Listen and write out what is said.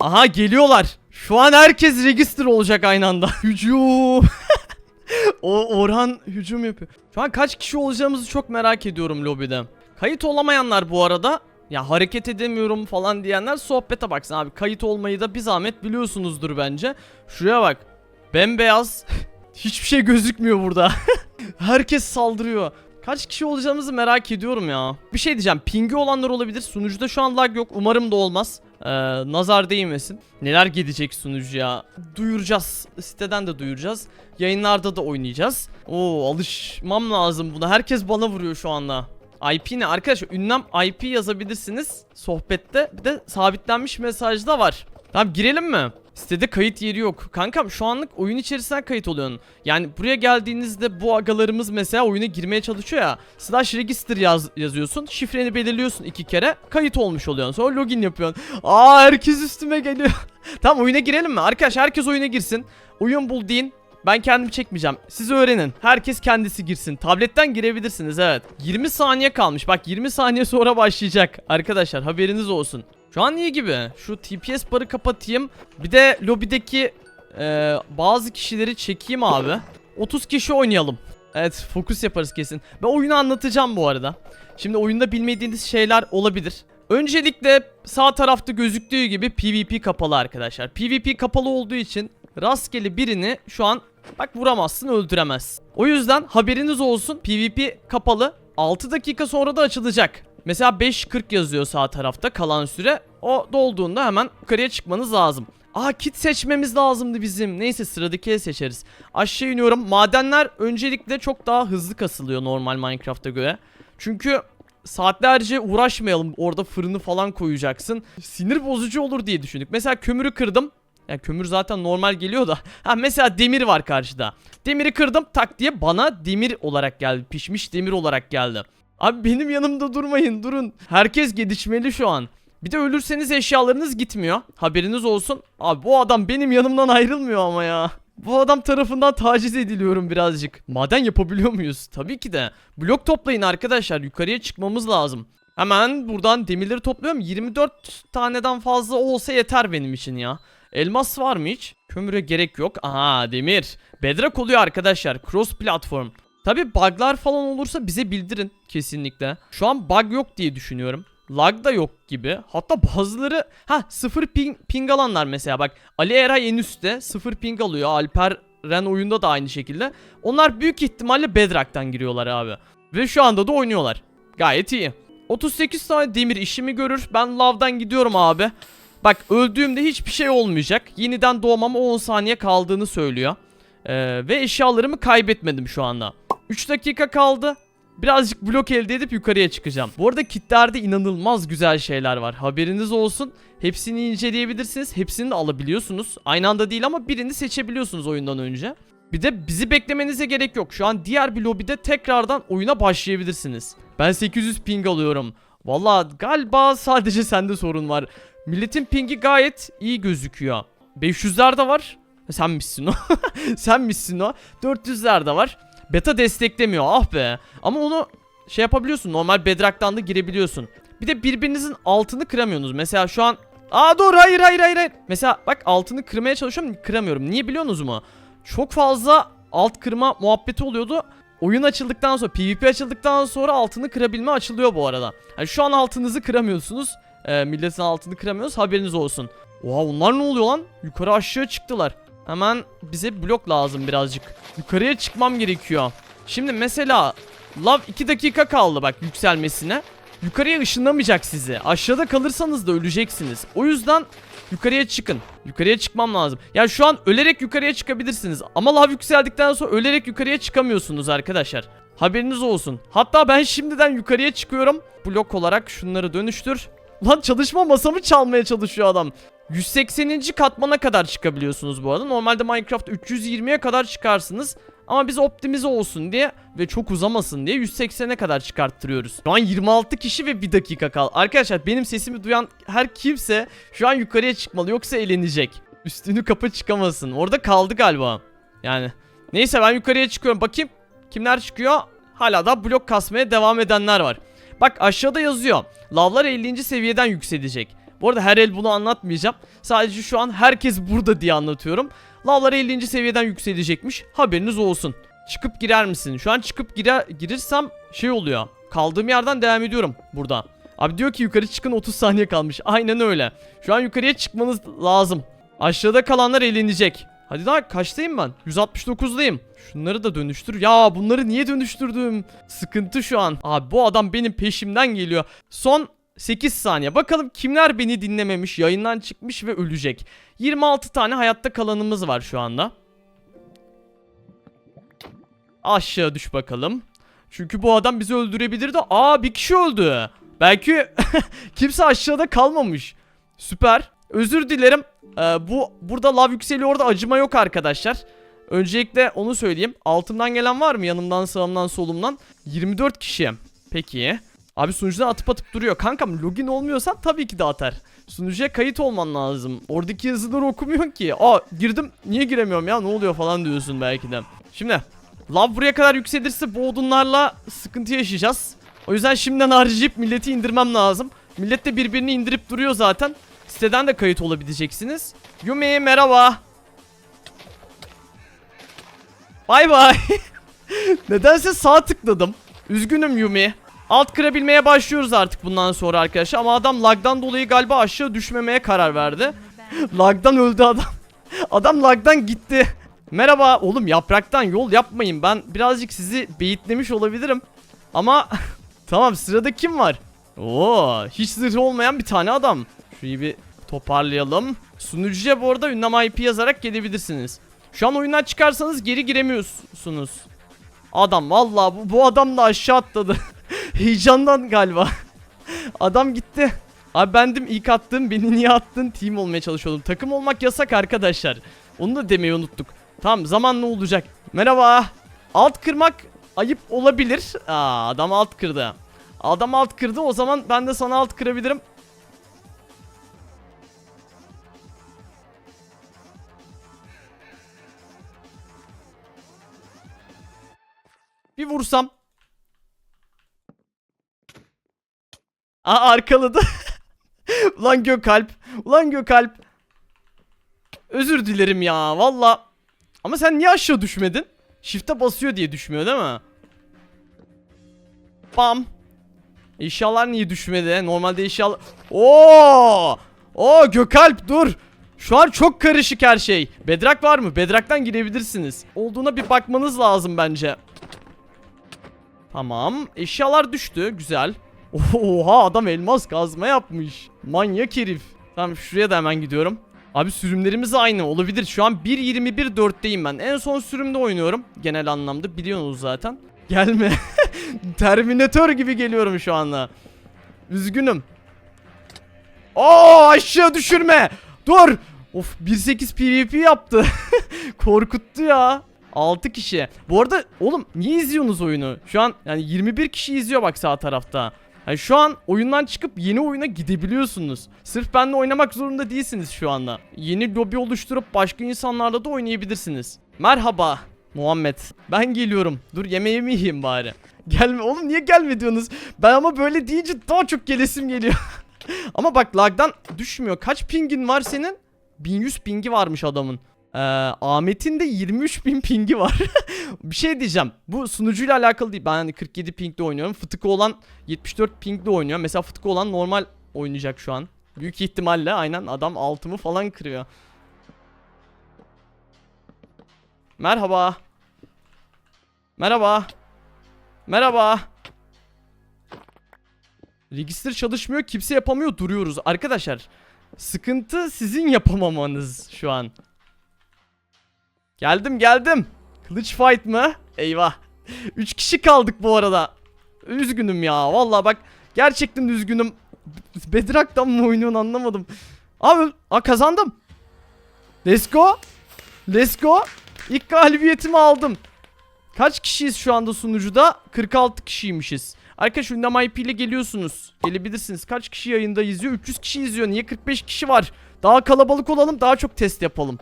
Aha geliyorlar. Şu an herkes register olacak aynı anda. Hücum. o Orhan hücum yapıyor. Şu an kaç kişi olacağımızı çok merak ediyorum lobide. Kayıt olamayanlar bu arada ya hareket edemiyorum falan diyenler sohbete baksın abi. Kayıt olmayı da bir zahmet biliyorsunuzdur bence. Şuraya bak. Bembeyaz. Hiçbir şey gözükmüyor burada. Herkes saldırıyor. Kaç kişi olacağımızı merak ediyorum ya. Bir şey diyeceğim. Pingi olanlar olabilir. Sunucuda şu an lag yok. Umarım da olmaz. Ee, nazar değmesin. Neler gelecek sunucuya? Duyuracağız. Siteden de duyuracağız. Yayınlarda da oynayacağız. Oo alışmam lazım buna. Herkes bana vuruyor şu anda. IP ne? Arkadaşlar ünlem IP yazabilirsiniz sohbette. Bir de sabitlenmiş mesaj da var. Tamam girelim mi? Sitede kayıt yeri yok. Kankam şu anlık oyun içerisinden kayıt oluyorsun. Yani buraya geldiğinizde bu agalarımız mesela oyuna girmeye çalışıyor ya. Slash register yaz, yazıyorsun. Şifreni belirliyorsun iki kere. Kayıt olmuş oluyorsun. Sonra login yapıyorsun. Aa herkes üstüme geliyor. tamam oyuna girelim mi? Arkadaşlar herkes oyuna girsin. Oyun bul. Ben kendim çekmeyeceğim. Siz öğrenin. Herkes kendisi girsin. Tabletten girebilirsiniz evet. 20 saniye kalmış. Bak 20 saniye sonra başlayacak. Arkadaşlar haberiniz olsun. Şu an iyi gibi. Şu TPS barı kapatayım. Bir de lobideki e, bazı kişileri çekeyim abi. 30 kişi oynayalım. Evet fokus yaparız kesin. Ben oyunu anlatacağım bu arada. Şimdi oyunda bilmediğiniz şeyler olabilir. Öncelikle sağ tarafta gözüktüğü gibi PvP kapalı arkadaşlar. PvP kapalı olduğu için rastgele birini şu an bak vuramazsın öldüremezsin. O yüzden haberiniz olsun PvP kapalı 6 dakika sonra da açılacak. Mesela 5.40 yazıyor sağ tarafta kalan süre. O dolduğunda hemen yukarıya çıkmanız lazım. Aa kit seçmemiz lazımdı bizim. Neyse sıradaki seçeriz. Aşağı iniyorum. Madenler öncelikle çok daha hızlı kasılıyor normal Minecraft'a göre. Çünkü saatlerce uğraşmayalım. Orada fırını falan koyacaksın. Sinir bozucu olur diye düşündük. Mesela kömürü kırdım. Ya kömür zaten normal geliyor da. Ha mesela demir var karşıda. Demiri kırdım tak diye bana demir olarak geldi. Pişmiş demir olarak geldi. Abi benim yanımda durmayın durun. Herkes gelişmeli şu an. Bir de ölürseniz eşyalarınız gitmiyor. Haberiniz olsun. Abi bu adam benim yanımdan ayrılmıyor ama ya. Bu adam tarafından taciz ediliyorum birazcık. Maden yapabiliyor muyuz? Tabii ki de. Blok toplayın arkadaşlar. Yukarıya çıkmamız lazım. Hemen buradan demirleri topluyorum. 24 taneden fazla olsa yeter benim için ya. Elmas var mı hiç? Kömüre gerek yok. Aha demir. Bedrock oluyor arkadaşlar. Cross platform. Tabi bug'lar falan olursa bize bildirin kesinlikle. Şu an bug yok diye düşünüyorum. Lag da yok gibi. Hatta bazıları ha sıfır ping, ping alanlar mesela bak. Ali Eray en üstte sıfır ping alıyor. Alper Ren oyunda da aynı şekilde. Onlar büyük ihtimalle Bedrock'tan giriyorlar abi. Ve şu anda da oynuyorlar. Gayet iyi. 38 tane demir işimi görür. Ben lavdan gidiyorum abi. Bak öldüğümde hiçbir şey olmayacak. Yeniden doğmama 10 saniye kaldığını söylüyor. Ee, ve eşyalarımı kaybetmedim şu anda. 3 dakika kaldı. Birazcık blok elde edip yukarıya çıkacağım. Bu arada kitlerde inanılmaz güzel şeyler var. Haberiniz olsun. Hepsini inceleyebilirsiniz. Hepsini de alabiliyorsunuz. Aynı anda değil ama birini seçebiliyorsunuz oyundan önce. Bir de bizi beklemenize gerek yok. Şu an diğer bir lobide tekrardan oyuna başlayabilirsiniz. Ben 800 ping alıyorum. Valla galiba sadece sende sorun var. Milletin pingi gayet iyi gözüküyor. 500'ler de var. Sen misin o? Sen misin o? 400'ler de var. Beta desteklemiyor ah be. Ama onu şey yapabiliyorsun. Normal Bedrock'tan da girebiliyorsun. Bir de birbirinizin altını kıramıyorsunuz. Mesela şu an Aa dur hayır hayır hayır hayır. Mesela bak altını kırmaya çalışıyorum kıramıyorum. Niye biliyorsunuz mu? Çok fazla alt kırma muhabbeti oluyordu. Oyun açıldıktan sonra PvP açıldıktan sonra altını kırabilme açılıyor bu arada. Yani şu an altınızı kıramıyorsunuz. Ee, milletin altını kıramıyoruz haberiniz olsun. Oha onlar ne oluyor lan? Yukarı aşağı çıktılar. Hemen bize blok lazım birazcık. Yukarıya çıkmam gerekiyor. Şimdi mesela lav 2 dakika kaldı bak yükselmesine. Yukarıya ışınlamayacak sizi. Aşağıda kalırsanız da öleceksiniz. O yüzden yukarıya çıkın. Yukarıya çıkmam lazım. Ya şu an ölerek yukarıya çıkabilirsiniz. Ama lav yükseldikten sonra ölerek yukarıya çıkamıyorsunuz arkadaşlar. Haberiniz olsun. Hatta ben şimdiden yukarıya çıkıyorum. Blok olarak şunları dönüştür. Lan çalışma masamı çalmaya çalışıyor adam. 180. katmana kadar çıkabiliyorsunuz bu arada. Normalde Minecraft 320'ye kadar çıkarsınız. Ama biz optimize olsun diye ve çok uzamasın diye 180'e kadar çıkarttırıyoruz. Şu an 26 kişi ve 1 dakika kal. Arkadaşlar benim sesimi duyan her kimse şu an yukarıya çıkmalı yoksa eğlenecek. Üstünü kapı çıkamasın. Orada kaldı galiba. Yani neyse ben yukarıya çıkıyorum. Bakayım kimler çıkıyor? Hala da blok kasmaya devam edenler var. Bak aşağıda yazıyor. Lavlar 50. seviyeden yükselecek. Bu arada her el bunu anlatmayacağım. Sadece şu an herkes burada diye anlatıyorum. Lavlar 50. seviyeden yükselecekmiş. Haberiniz olsun. Çıkıp girer misin? Şu an çıkıp girer, girirsem şey oluyor. Kaldığım yerden devam ediyorum burada. Abi diyor ki yukarı çıkın 30 saniye kalmış. Aynen öyle. Şu an yukarıya çıkmanız lazım. Aşağıda kalanlar eğlenecek. Hadi daha kaçtayım ben? 169'dayım. Şunları da dönüştür. Ya bunları niye dönüştürdüm? Sıkıntı şu an. Abi bu adam benim peşimden geliyor. Son 8 saniye. Bakalım kimler beni dinlememiş, yayından çıkmış ve ölecek. 26 tane hayatta kalanımız var şu anda. Aşağı düş bakalım. Çünkü bu adam bizi öldürebilirdi. Aa bir kişi öldü. Belki kimse aşağıda kalmamış. Süper. Özür dilerim. Ee, bu burada lav yükseliyor orada acıma yok arkadaşlar. Öncelikle onu söyleyeyim. Altımdan gelen var mı? Yanımdan, sağımdan, solumdan. 24 kişi. Peki. Abi sunucudan atıp atıp duruyor. Kankam login olmuyorsan tabii ki de atar. Sunucuya kayıt olman lazım. Oradaki yazıları okumuyor ki. Aa girdim. Niye giremiyorum ya? Ne oluyor falan diyorsun belki de. Şimdi lav buraya kadar yükselirse bu odunlarla sıkıntı yaşayacağız. O yüzden şimdiden harcayıp milleti indirmem lazım. Millet de birbirini indirip duruyor zaten. Siteden de kayıt olabileceksiniz. Yumi merhaba. Bay bay. Nedense sağ tıkladım. Üzgünüm Yumi. Alt kırabilmeye başlıyoruz artık bundan sonra arkadaşlar. Ama adam lagdan dolayı galiba aşağı düşmemeye karar verdi. lagdan öldü adam. adam lagdan gitti. Merhaba oğlum yapraktan yol yapmayın. Ben birazcık sizi beyitlemiş olabilirim. Ama tamam sırada kim var? Oo hiç zırhı olmayan bir tane adam. Şurayı bir toparlayalım. Sunucuya bu arada ünlem IP yazarak gelebilirsiniz. Şu an oyundan çıkarsanız geri giremiyorsunuz. Adam vallahi bu, bu adam da aşağı atladı. Heyecandan galiba. adam gitti. Abi bendim ilk attığım beni niye attın team olmaya çalışıyordum. Takım olmak yasak arkadaşlar. Onu da demeyi unuttuk. Tamam zaman ne olacak? Merhaba. Alt kırmak ayıp olabilir. Aa adam alt kırdı. Adam alt kırdı o zaman ben de sana alt kırabilirim. Bir vursam. Aa arkaladı. Ulan Gökalp. Ulan Gökalp. Özür dilerim ya valla. Ama sen niye aşağı düşmedin? Shift'e basıyor diye düşmüyor değil mi? Bam. Eşyalar niye düşmedi? Normalde eşyalar... Oo! Oo Gökalp dur. Şu an çok karışık her şey. Bedrak var mı? Bedraktan girebilirsiniz. Olduğuna bir bakmanız lazım bence. Tamam. Eşyalar düştü. Güzel. Oha adam elmas kazma yapmış. Manyak herif. Tamam şuraya da hemen gidiyorum. Abi sürümlerimiz aynı olabilir. Şu an 1.21.4'teyim ben. En son sürümde oynuyorum. Genel anlamda biliyorsunuz zaten. Gelme. Terminator gibi geliyorum şu anda. Üzgünüm. Oo aşağı düşürme. Dur. Of 1.8 PvP yaptı. Korkuttu ya. 6 kişi. Bu arada oğlum niye izliyorsunuz oyunu? Şu an yani 21 kişi izliyor bak sağ tarafta. Yani şu an oyundan çıkıp yeni oyuna gidebiliyorsunuz. Sırf benimle oynamak zorunda değilsiniz şu anda. Yeni lobi oluşturup başka insanlarla da oynayabilirsiniz. Merhaba Muhammed. Ben geliyorum. Dur yemeğimi yiyeyim bari. Gelme oğlum niye gelme diyorsunuz? Ben ama böyle deyince daha çok gelesim geliyor. ama bak lagdan düşmüyor. Kaç pingin var senin? 1100 pingi varmış adamın. Ee, Ahmet'in de 23 bin pingi var. bir şey diyeceğim. Bu sunucuyla alakalı değil. Ben hani 47 pingde oynuyorum. Fıtıkı olan 74 pingde oynuyor. Mesela fıtıkı olan normal oynayacak şu an. Büyük ihtimalle aynen adam altımı falan kırıyor. Merhaba. Merhaba. Merhaba. Register çalışmıyor. Kimse yapamıyor. Duruyoruz. Arkadaşlar sıkıntı sizin yapamamanız şu an. Geldim geldim. Kılıç fight mı? Eyvah. 3 kişi kaldık bu arada. Üzgünüm ya. Vallahi bak gerçekten üzgünüm. Bedrock'tan mı oynuyorsun anlamadım. Abi a kazandım. Let's go. Let's go. İlk galibiyetimi aldım. Kaç kişiyiz şu anda sunucuda? 46 kişiymişiz. Arkadaşlar ünlem IP ile geliyorsunuz. Gelebilirsiniz. Kaç kişi yayında izliyor? 300 kişi izliyor. Niye 45 kişi var? Daha kalabalık olalım. Daha çok test yapalım.